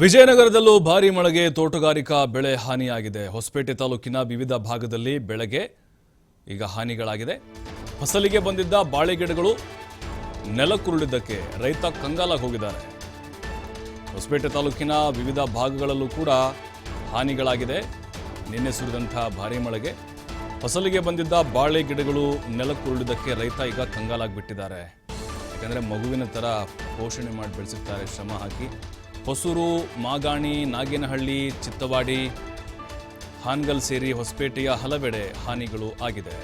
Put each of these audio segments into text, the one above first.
ವಿಜಯನಗರದಲ್ಲೂ ಭಾರೀ ಮಳೆಗೆ ತೋಟಗಾರಿಕಾ ಬೆಳೆ ಹಾನಿಯಾಗಿದೆ. ಹೊಸಪೇಟೆ ತಾಲೂಕಿನ ವಿವಿಧ ಭಾಗದಲ್ಲಿ ಬೆಳೆಗೆ ಈಗ ಹಾನಿಗಳಾಗಿದೆ. ಫಸಲಿಗೆ ಬಂದಿದ್ದ ಬಾಳೆ ಗಿಡಗಳು ನೆಲಕ್ಕುರುಳಿದ್ದಕ್ಕೆ ರೈತ ಕಂಗಾಲಾಗಿ ಹೋಗಿದ್ದಾರೆ. ಹೊಸಪೇಟೆ ತಾಲೂಕಿನ ವಿವಿಧ ಭಾಗಗಳಲ್ಲೂ ಕೂಡ ಹಾನಿಗಳಾಗಿದೆ. ನಿನ್ನೆ ಸುರಿದಂತಹ ಭಾರೀ ಮಳೆಗೆ ಫಸಲಿಗೆ ಬಂದಿದ್ದ ಬಾಳೆ ಗಿಡಗಳು ನೆಲಕ್ಕುರುಳಿದ್ದಕ್ಕೆ ರೈತ ಈಗ ಕಂಗಾಲಾಗಿಬಿಟ್ಟಿದ್ದಾರೆ. ಯಾಕಂದರೆ ಮಗುವಿನ ಥರ ಪೋಷಣೆ ಮಾಡಿ ಬೆಳೆಸಿರ್ತಾರೆ, ಶ್ರಮ ಹಾಕಿ. ಹೊಸೂರು ಮಾಗಾಣಿ ನಾಗೇನಹಳ್ಳಿ ಚಿತ್ತವಾಡಿ ಹಾನ್ಗಲ್ ಸೇರಿ ಹೊಸಪೇಟೆಯ ಹಲವೆಡೆ ಹಾನಿಗಳು ಆಗಿದೆ.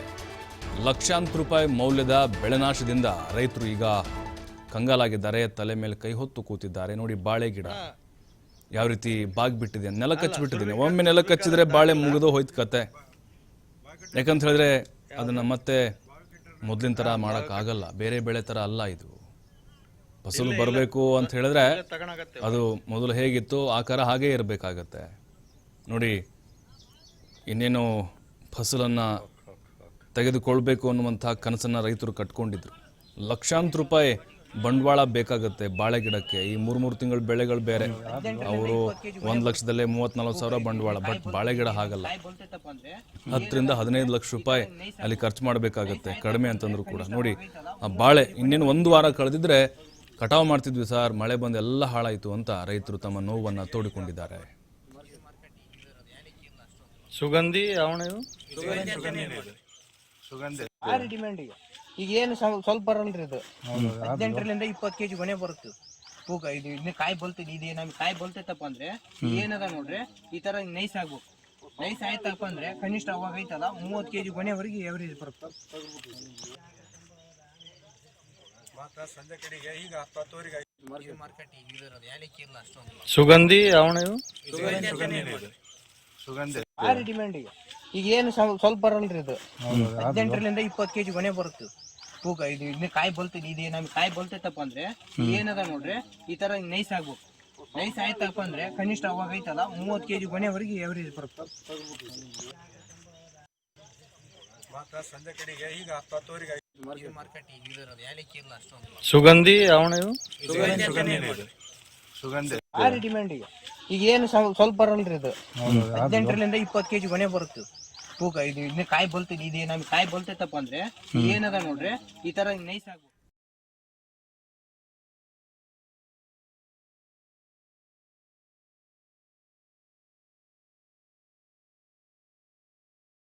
ಲಕ್ಷಾಂತರ ರೂಪಾಯಿ ಮೌಲ್ಯದ ಬೆಳೆನಾಶದಿಂದ ರೈತರು ಈಗ ಕಂಗಾಲಾಗಿದ್ದಾರೆ. ತಲೆ ಮೇಲೆ ಕೈ ಹೊತ್ತು ಕೂತಿದ್ದಾರೆ. ನೋಡಿ ಬಾಳೆ ಗಿಡ. ಯಾವ ರೀತಿ ಬಾಗ್ಬಿಟ್ಟಿದೆ ನೆಲ ಕಚ್ಚಿಬಿಟ್ಟಿದ್ದೀನಿ. ಒಮ್ಮೆ ನೆಲ ಕಚ್ಚಿದ್ರೆ ಬಾಳೆ ಮುಗಿದು ಹೋಯ್ತು ಕತೆ. ಯಾಕಂತ ಹೇಳಿದ್ರೆ ಅದನ್ನ ಮತ್ತೆ ಮೊದಲಿನ ಥರ ಆಗಲ್ಲ ಬೇರೆ ಬೆಳೆ ಥರ ಅಲ್ಲ ಇದು. ಫಸಲು ಬರಬೇಕು ಅಂತ ಹೇಳಿದ್ರೆ ಅದು ಮೊದಲು ಹೇಗಿತ್ತು? ಆಕಾರ ಹಾಗೇ ಇರಬೇಕಾಗತ್ತೆ. ನೋಡಿ ಇನ್ನೇನು ಫಸಲನ್ನು ತೆಗೆದುಕೊಳ್ಬೇಕು ಅನ್ನುವಂಥ ಕನಸನ್ನು ರೈತರು ಕಟ್ಕೊಂಡಿದ್ರು. ಲಕ್ಷಾಂತರ ರೂಪಾಯಿ ಬಂಡವಾಳ ಬೇಕಾಗುತ್ತೆ ಬಾಳೆ ಗಿಡಕ್ಕೆ. ಈ ಮೂರು ಮೂರು ತಿಂಗಳ ಬೆಳೆಗಳು ಬೇರೆ. ಅವರು ಒಂದು ಲಕ್ಷದಲ್ಲೇ ಮೂವತ್ತ್ ನಲ್ವತ್ತು ಸಾವಿರ ಬಂಡವಾಳ ಬಟ್ ಬಾಳೆ ಗಿಡ ಹಾಗಲ್ಲ. ಹತ್ತರಿಂದ ಹದಿನೈದು ಲಕ್ಷ ರೂಪಾಯಿ ಅಲ್ಲಿ ಖರ್ಚು ಮಾಡಬೇಕಾಗತ್ತೆ ಕಡಿಮೆ ಅಂತಂದ್ರು ಕೂಡ. ನೋಡಿ ಆ ಬಾಳೆ ಇನ್ನೇನು ಒಂದು ವಾರ ಕಳೆದಿದ್ರೆ ಕಟಾವು ಮಾಡ್ತಿದ್ವಿ ಸರ್ ಮಳೆ ಬಂದು ಎಲ್ಲ ಹಾಳಾಯಿತು ಅಂತ ರೈತರು ತಮ್ಮ ನೋವನ್ನು ತೋಡಿಕೊಂಡಿದ್ದಾರೆ. ಸುಗಂಧಿ ಅವಣ ಇವು ಭಾರಿ ಡಿಮ್ಯಾಂಡ್ ಈಗ? ಈಗ ಏನು ಸ್ವ- ಸ್ವಲ್ಪ ಬರಲ್ರಿ ಇದು. ಹದಿನೆಂಟರಿಂದ ಇಪ್ಪತ್ತು ಕೆಜಿ ಗೊನೆ ಬರುತ್ತೆ. ತೂಕ ಇದು ಇನ್ನು ಕಾಯಿ ಬಲ್ತಿದ್ ಇದು ನಮ್ಗೆ ಕಾಯಿ ಬಲ್ತೈತಪ್ಪ ಅಂದ್ರೆ ಏನದ ನೋಡ್ರಿ ಈ ತರ ನೈಸ್ ಆಗ್ಬೇಕು. ನೈಸ್ ಆಯ್ತಪ್ಪ ಅಂದ್ರೆ ಕನಿಷ್ಠ ಅವಾಗ ಐತಲ್ಲ ಮೂವತ್ತು ಕೆಜಿ ಗೊನೆವರೆಗೆ ಎವರೇಜ್ ಬರುತ್ತೆ. ಮಾರ್ಕೆಟ್ ಏಲಕ್ಕಿ ಇಲ್ಲ ಅಷ್ಟೊಂದು ಸುಗಂಧಿ ಅವಣ ಇವು? ಭಾರಿ ಡಿಮ್ಯಾಂಡ್ ಈಗ. ಈಗ ಏನು ಸ್ವಲ್ಪ ಬರಲ್ರಿ ಇದು. ಹದಿನೆಂಟರಿಂದ ಇಪ್ಪತ್ತು ಕೆಜಿ ಮನೆ ಬರುತ್ತೆ. ತೂಕ ಇದು ಇನ್ನು ಕಾಯಿ ಬಲ್ತೈತಿ ಇದು ನಮ್ಗೆ ಕಾಯಿ ಬಲ್ತೈತಪ್ಪ ಅಂದ್ರೆ ಏನದ ನೋಡ್ರಿ? ಈ ತರ ನೈಸ್ ಆಗ್ಬೇಕು ನೈಸ್ ಆಯ್ತಪ್ಪ ಅಂದ್ರೆ ಕನಿಷ್ಠ ಅವಾಗ ಐತಲ್ಲ ಮೂವತ್ತು ಕೆಜಿ ಮನೆವರೆಗೆ ಎವರೇಜ್ ಬರುತ್ತೆ. ಮಾತ್ರ ಸಂಜೆ ಕಡೆಗೆ ಈಗ ಹತ್ತು ಅಷ್ಟೊಂದು ಸುಗಂಧಿ ಅವಣ ಭಾರಿ ಡಿಮ್ಯಾಂಡ್ ಈಗ. ಈಗ ಏನು ಸ್ವ- ಸ್ವಲ್ಪ ಬರಲ್ರಿ ಇದು. ಹದಿನೆಂಟರಿಂದ ಇಪ್ಪತ್ತು ಕೆಜಿ ಗೊನೆ ಬರುತ್ತೆ. ತೂಕ ಇದು ಇನ್ನು ಕಾಯಿ ಬಲ್ತೀನಿ ಇದು ನಮ್ಗೆ ಕಾಯಿ ಬಲ್ತೈತಪ್ಪ ಅಂದ್ರೆ ಏನದ ನೋಡ್ರಿ? ಈ ತರ ನೈಸ್ ಆಗ್ಬೇಕು